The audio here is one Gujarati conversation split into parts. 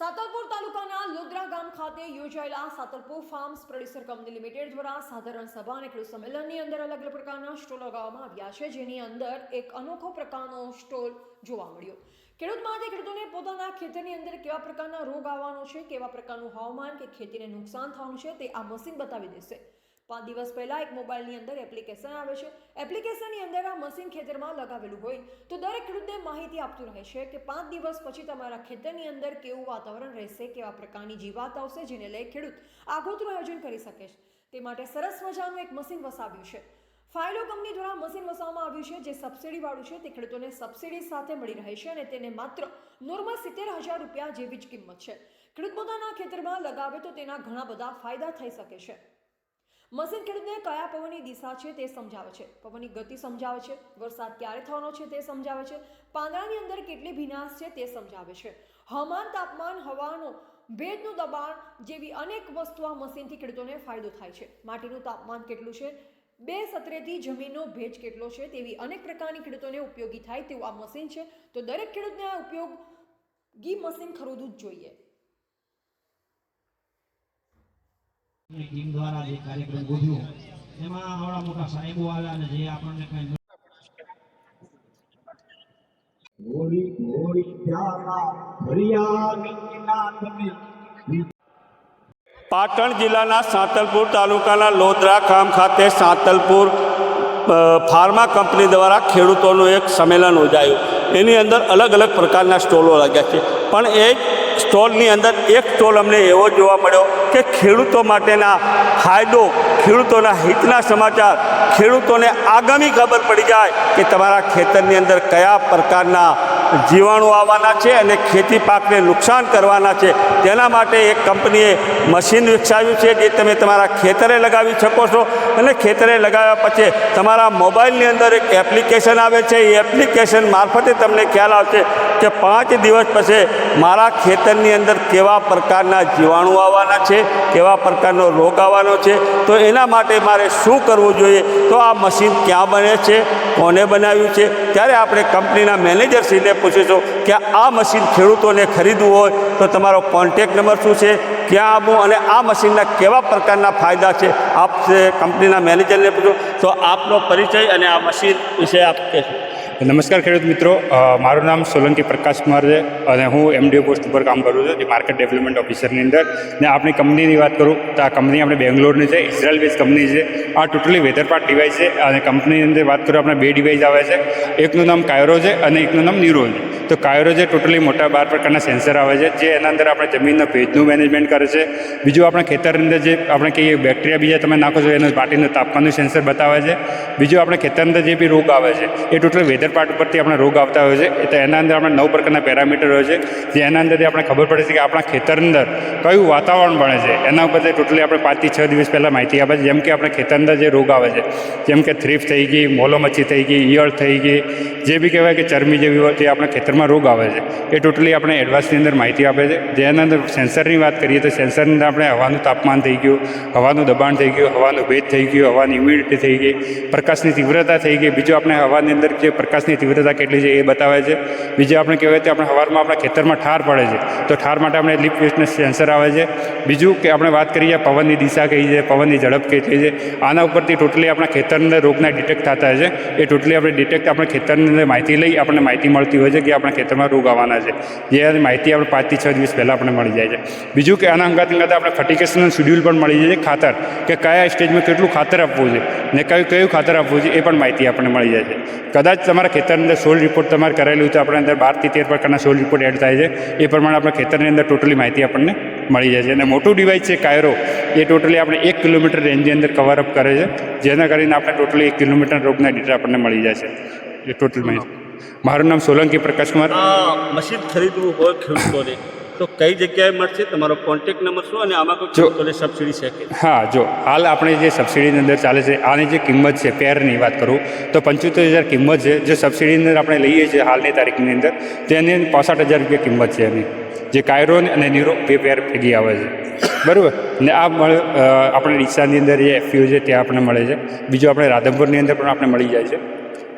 સાતલપુર તાલુકાના લુદ્રા ગામ ખાતે યોજાયેલા Santalpur farms producer company limited દ્વારા સાધારણ સભા અને ખેડૂત સંમેલનની અંદર અલગ અલગ પ્રકારના સ્ટોલ લગાવવામાં આવ્યા છે, જેની અંદર એક અનોખો પ્રકારનો સ્ટોલ જોવા મળ્યો. ખેડૂત માટે ખેડૂતોને પોતાના ખેતરની અંદર કેવા પ્રકારના રોગ આવવાનો છે, કેવા પ્રકારનું હવામાન કે ખેતીને નુકસાન થવાનું છે તે આ મશીન બતાવી દેશે. પાંચ દિવસ પહેલાં એક મોબાઈલની અંદર એપ્લિકેશન આવે છે. એપ્લિકેશનની અંદર આ મશીન ખેતરમાં લગાવેલું હોય. તો દરેક ખેડૂતને માહિતી આપતું રહે છે કે પાંચ દિવસ પછી તમારા ખેતરની અંદર કેવું વાતાવરણ રહેશે, કેવા પ્રકારની જીવાત આવશે જેને લઈ ખેડૂત આગોતરું આયોજન કરી શકે છે. તે માટે સરસ મજાનું એક મશીન વસાવ્યું છે. ફાઇલો કંપની દ્વારા મશીન વસાવવામાં આવ્યું છે જે સબસિડીવાળું છે. તે ખેડૂતોને સબસિડી સાથે મળી રહે છે અને તેને માત્ર નોર્મલ સિત્તેર હજાર રૂપિયા જેવી જ કિંમત છે. ખેડૂત પોતાના ખેતરમાં લગાવે તો તેના ઘણા બધા ફાયદા થઈ શકે છે. મશીન ખેડૂતને કયા પવનની દિશા છે તે સમજાવે છે. પવનની ગતિ સમજાવે છે, વરસાદ ક્યારે થવાનો છે તે સમજાવે છે, પાંદડાની અંદર કેટલી ભીનાશ છે તે સમજાવે છે. હવામાન તાપમાન, હવાનો ભેજનું દબાણ જેવી અનેક વસ્તુ આ મશીનથી ખેડૂતોને ફાયદો થાય છે. માટીનું તાપમાન કેટલું છે? બે સત્રેથી જમીનનો ભેજ કેટલો છે તેવી અનેક પ્રકારની ખેડૂતોને ઉપયોગી થાય તેવું આ મશીન છે. તો દરેક ખેડૂતને આ ઉપયોગી મશીન ખરીદવું જ જોઈએ ની ટીમ દ્વારા જે કાર્યક્રમ ગોઠવ્યો એમાં આવડા મોટા સાહેબો આવ્યા અને જે આપણને કઈ ગોરી ગોરી પ્યાલા તમે. પાટણ જિલ્લાના સાંતલપુર તાલુકાના લોધરા ગામ ખાતે સાંતલપુર ફાર્મા કંપની દ્વારા ખેડૂતોનું એક સંમેલન યોજાયું. એની અંદર અલગ અલગ પ્રકારના સ્ટોલો લાગ્યા છે. પણ એ જ સ્ટોલની અંદર એક સ્ટોલ અમને એવો જોવા મળ્યો કે ખેડૂતો માટેના ફાયદો, ખેડૂતોના હિતના સમાચાર, ખેડૂતોને આગામી ખબર પડી જાય કે તમારા ખેતરની અંદર કયા પ્રકારના જીવાણુ આવવાના છે અને ખેતી પાકને નુકસાન કરવાના છે. તેના માટે એક કંપનીએ મશીન વિકસાવ્યું છે જે તમે તમારા ખેતરે લગાવી શકો છો. અને ખેતરે લગાવ્યા પછી તમારા મોબાઈલની અંદર એક એપ્લિકેશન આવે છે. એ એપ્લિકેશન મારફતે તમને ખ્યાલ આવશે કે પાંચ દિવસ પછી મારા ખેતરની અંદર કેવા પ્રકારના જીવાણુ આવવાના છે, કેવા પ્રકારનો રોગ આવવાનો છે. તો એના માટે મારે શું કરવું જોઈએ? તો આ મશીન ક્યાં બને છે? કોને બનાવ્યું છે? ત્યારે આપણે કંપનીના મેનેજરશ્રીને પૂછીશું કે આ મશીન ખેડૂતોને ખરીદવું હોય તો તમારો કોન્ટેક નંબર શું છે? ક્યાં આવવું અને આ મશીનના કેવા પ્રકારના ફાયદા છે? આપ કંપનીના મેનેજરને પૂછો. તો આપનો પરિચય અને આ મશીન વિશે આપ કહેશો. નમસ્કાર ખેડૂત મિત્રો. મારું નામ સોલંકી પ્રકાશ કુમાર છે અને હું એમડીઓ પોસ્ટ ઉપર કામ કરું છું, જે માર્કેટ ડેવલપમેન્ટ ઓફિસરની અંદર. ને આપણી કંપનીની વાત કરું, તો આ કંપની આપણે બેંગ્લોરની છે ઇઝરાયલ બેઝ કંપની છે. આ ટોટલી વેધર પાર્ટ ડિવાઇસ છે અને કંપનીની અંદર વાત કરું, આપણે બે ડિવાઇસ આવે છે. એકનું નામ કાયરો છે અને એકનું નામ ન્યુરો છે. તો કાયરો છે ટોટલી મોટા બાર પ્રકારના સેન્સર આવે છે, જે એના અંદર આપણે જમીનના ભેજનું મેનેજમેન્ટ કરે છે. બીજું આપણે ખેતરની અંદર જે આપણે કહીએ બેક્ટેરિયા બીજા તમે નાખો છો, એનું માટીનું તાપમાનનું સેન્સર બતાવે છે. બીજું આપણે ખેતરની અંદર જે બી રોગ આવે છે, એ ટોટલ વેધર પાર્ટ ઉપરથી આપણે રોગ આવતા હોય છે. તો એના અંદર આપણે નવ પ્રકારના પેરામીટર હોય છે. જે એના અંદરથી આપણે ખબર પડે છે કે આપણા ખેતરની અંદર કયું વાતાવરણ બને છે. એના ઉપરથી ટોટલી આપણે પાંચથી છ દિવસ પહેલાં માહિતી આપે છે. જેમ કે આપણે ખેતરની અંદર જે રોગ આવે છે, જેમ કે થ્રીફ થઈ ગઈ મોલો થઈ ગઈ, ઈયળ થઈ ગઈ, જે બી કહેવાય કે ચરમી જેવી હોય તે આપણા ખેતરમાં રોગ આવે છે. એ ટોટલી આપણે એડવાન્સની અંદર માહિતી આપે છે. જેના અંદર સેન્સરની વાત કરીએ તો સેન્સરની અંદર આપણે હવાનું તાપમાન થઈ ગયું, હવાનું દબાણ થઈ ગયું, હવાનું ભેજ થઈ ગયું, હવાની હ્યુમિડિટી થઈ ગઈ પ્રકાશની તીવ્રતા થઈ ગઈ. બીજું આપણે હવાની અંદર જે પ્રકાશની તીવ્રતા કેટલી છે એ બતાવે છે. બીજું આપણે કહેવાય તો આપણે હવારમાં આપણા ખેતરમાં ઠાર પડે છે. તો ઠાર માટે આપણે લીપ વેસ્ટનું સેન્સર આવે છે. બીજું કે આપણે વાત કરીએ પવનની દિશા કઈ છે, પવનની ઝડપ કેટલી છે. આના ઉપરથી ટોટલી આપણા ખેતરની રોગના ડિટેક્ટ થતા છે. એ ટોટલી આપણે ડિટેક્ટ આપણે ખેતરની અંદર માહિતી લઈ આપણને માહિતી મળતી હોય છે કે આપણા ખેતરમાં રોગ આવવાના છે. જે માહિતી આપણે પાંચથી છ દિવસ પહેલાં આપણે મળી જાય છે. બીજું કે આના અંગાત અંગાત આપણે ફર્ટિકેશનનું શેડ્યુલ પણ મળી જાય છે ખાતર. કે કયા સ્ટેજમાં કેટલું ખાતર આપવું છે ને કયું કયું ખાતર આપવું છે એ પણ માહિતી આપણને મળી જાય છે. કદાચ તમારા ખેતરની અંદર સોલ રિપોર્ટ તમારે કરેલું હોય તો આપણે અંદર બારથી તેર પ્રકારના સોલ રિપોર્ટ એડ થાય છે. એ પ્રમાણે આપણા ખેતરની અંદર ટોટલી માહિતી આપણને મળી જાય છે. અને મોટું ડિવાઇસ છે કાયરો. એ ટોટલી આપણે એક કિલોમીટર રેન્જની અંદર કવરઅપ કરે છે. જેના કરીને આપણે ટોટલી એક કિલોમીટર રોગના ડીટા આપણને મળી જાય છે. એ ટોટલ માહિતી. મારું નામ સોલંકી પ્રકાશ કુમાર મશીન ખરીદવું હોય ખેડૂતોને. તો કઈ જગ્યાએ મળશે? તમારો કોન્ટેક્ટ નંબર શું? અને આમાં કોઈ જો- ખેડૂતોને સબસિડી છે કે? હા જો હાલ આપણે જે સબસિડીની અંદર ચાલે છે આની જે કિંમત છે પેરની વાત કરું તો પંચોતેર હજાર કિંમત છે જે સબસિડીની અંદર આપણે લઈએ છીએ હાલની તારીખની અંદર તેની પાસઠ હજાર રૂપિયા કિંમત છે એની. જે કાયરો અને નીરો બે પેર ભેગી આવે છે. બરાબર? ને આ મળે આપણે ડીસાની અંદર જે એફયુ છે ત્યાં આપણને મળે છે. બીજું આપણે રાધનપુરની અંદર પણ આપણે મળી જાય છે.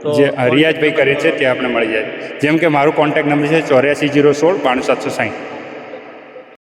તો જે રિયાજભાઈ કરે છે ત્યાં આપણે મળી જાય જેમ કે મારું કોન્ટેક્ટ નંબર છે ચોર્યાસી જીરો સોળ બાણું સાતસો સાઠ